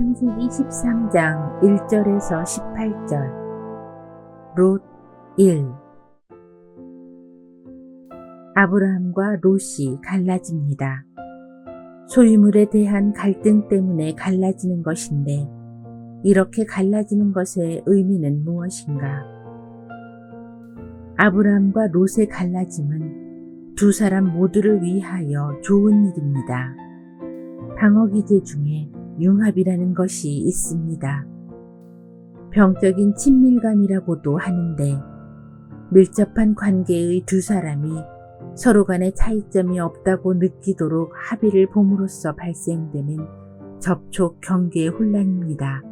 창세기 13장 1절에서 18절 롯 1. 아브라함과 롯이 갈라집니다. 소유물에 대한 갈등 때문에 갈라지는 것인데 이렇게 갈라지는 것의 의미는 무엇인가? 아브라함과 롯의 갈라짐은 두 사람 모두를 위하여 좋은 일입니다. 방어 기제 중에 융합이라는 것이 있습니다. 병적인 친밀감이라고도 하는데 밀접한 관계의 두 사람이 서로 간의 차이점이 없다고 느끼도록 합의를 봄으로써 발생되는 접촉 경계의 혼란입니다.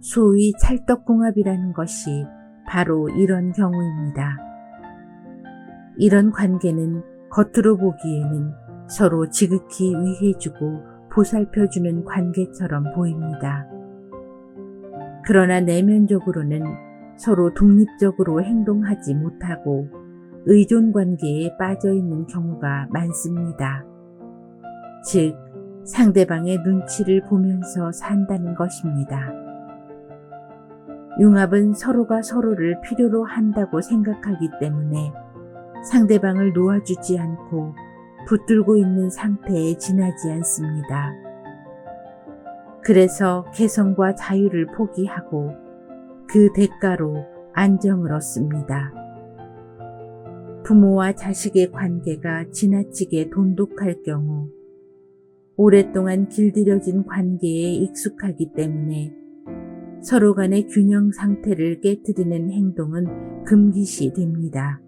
소위 찰떡궁합이라는 것이 바로 이런 경우입니다. 이런 관계는 겉으로 보기에는 서로 지극히 위해주고 보살펴주는 관계처럼 보입니다. 그러나 내면적으로는 서로 독립적으로 행동하지 못하고 의존 관계에 빠져 있는 경우가 많습니다. 즉, 상대방의 눈치를 보면서 산다는 것입니다. 융합은 서로가 서로를 필요로 한다고 생각하기 때문에 상대방을 놓아주지 않고 붙들고 있는 상태에 지나지 않습니다. 그래서 개성과 자유를 포기하고 그 대가로 안정을 얻습니다. 부모와 자식의 관계가 지나치게 돈독할 경우 오랫동안 길들여진 관계에 익숙하기 때문에 서로 간의 균형 상태를 깨뜨리는 행동은 금기시 됩니다.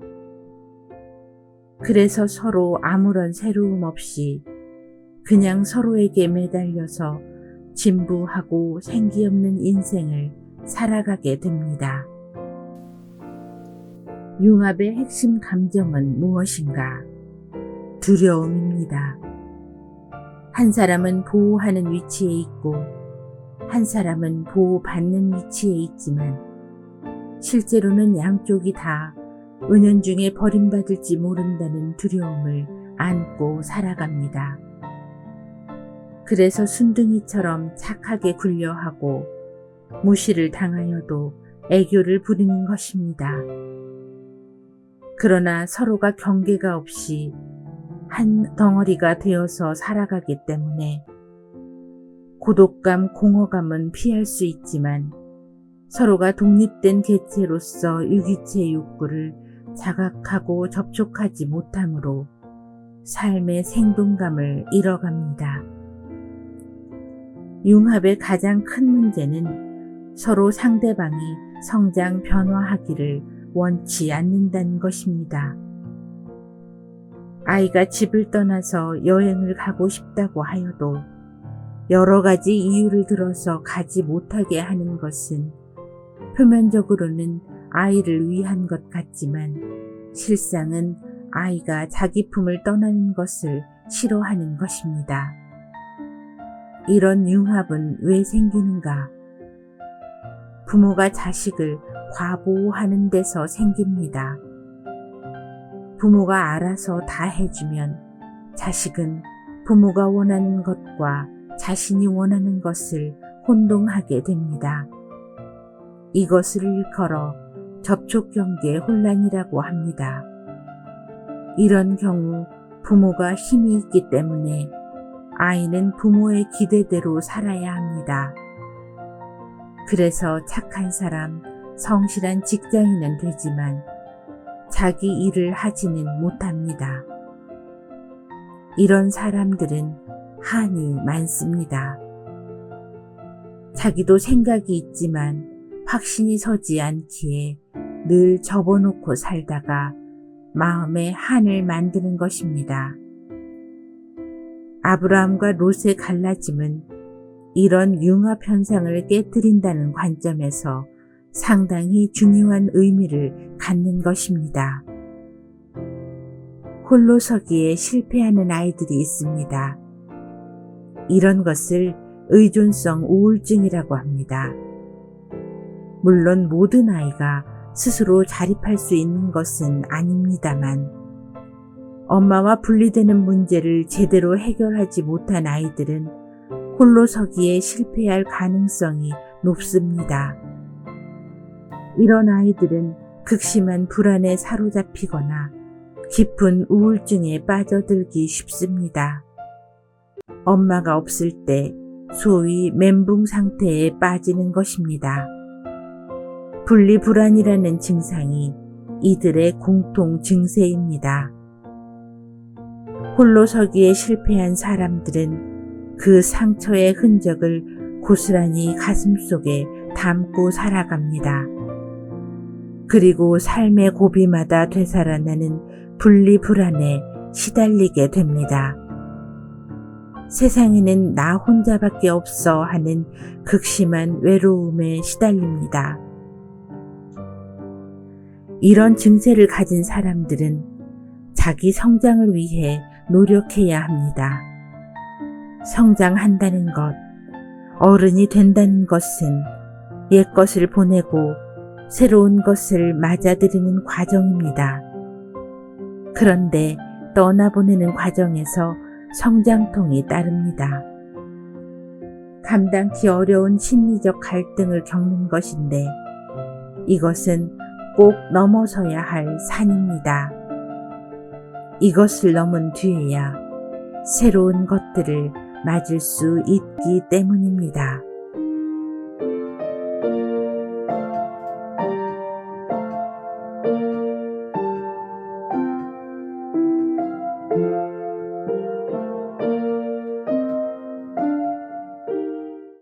그래서 서로 아무런 새로움 없이 그냥 서로에게 매달려서 진부하고 생기 없는 인생을 살아가게 됩니다. 융합의 핵심 감정은 무엇인가? 두려움입니다. 한 사람은 보호하는 위치에 있고 한 사람은 보호받는 위치에 있지만 실제로는 양쪽이 다 은연중에 버림받을지 모른다는 두려움을 안고 살아갑니다. 그래서 순둥이처럼 착하게 굴려하고 무시를 당하여도 애교를 부리는 것입니다. 그러나 서로가 경계가 없이 한 덩어리가 되어서 살아가기 때문에 고독감, 공허감은 피할 수 있지만 서로가 독립된 개체로서 유기체 욕구를 자각하고 접촉하지 못하므로 삶의 생동감을 잃어갑니다. 융합의 가장 큰 문제는 서로 상대방이 성장 변화하기를 원치 않는다는 것입니다. 아이가 집을 떠나서 여행을 가고 싶다고 하여도 여러 가지 이유를 들어서 가지 못하게 하는 것은 표면적으로는 아이를 위한 것 같지만 실상은 아이가 자기 품을 떠나는 것을 싫어하는 것입니다. 이런 융합은 왜 생기는가? 부모가 자식을 과보호하는 데서 생깁니다. 부모가 알아서 다 해주면 자식은 부모가 원하는 것과 자신이 원하는 것을 혼동하게 됩니다. 이것을 일컬어 접촉 경계 혼란이라고 합니다. 이런 경우 부모가 힘이 있기 때문에 아이는 부모의 기대대로 살아야 합니다. 그래서 착한 사람, 성실한 직장인은 되지만 자기 일을 하지는 못합니다. 이런 사람들은 한이 많습니다. 자기도 생각이 있지만 확신이 서지 않기에 늘 접어놓고 살다가 마음에 한을 만드는 것입니다. 아브라함과 롯의 갈라짐은 이런 융합 현상을 깨뜨린다는 관점에서 상당히 중요한 의미를 갖는 것입니다. 홀로 서기에 실패하는 아이들이 있습니다. 이런 것을 의존성 우울증이라고 합니다. 물론 모든 아이가 스스로 자립할 수 있는 것은 아닙니다만, 엄마와 분리되는 문제를 제대로 해결하지 못한 아이들은 홀로 서기에 실패할 가능성이 높습니다. 이런 아이들은 극심한 불안에 사로잡히거나 깊은 우울증에 빠져들기 쉽습니다. 엄마가 없을 때 소위 멘붕 상태에 빠지는 것입니다. 분리불안이라는 증상이 이들의 공통 증세입니다. 홀로 서기에 실패한 사람들은 그 상처의 흔적을 고스란히 가슴 속에 담고 살아갑니다. 그리고 삶의 고비마다 되살아나는 분리불안에 시달리게 됩니다. 세상에는 나 혼자밖에 없어 하는 극심한 외로움에 시달립니다. 이런 증세를 가진 사람들은 자기 성장을 위해 노력해야 합니다. 성장한다는 것, 어른이 된다는 것은 옛 것을 보내고 새로운 것을 맞아들이는 과정입니다. 그런데 떠나보내는 과정에서 성장통이 따릅니다. 감당기 어려운 심리적 갈등을 겪는 것인데 이것은 꼭 넘어서야 할 산입니다. 이것을 넘은 뒤에야 새로운 것들을 맞을 수 있기 때문입니다.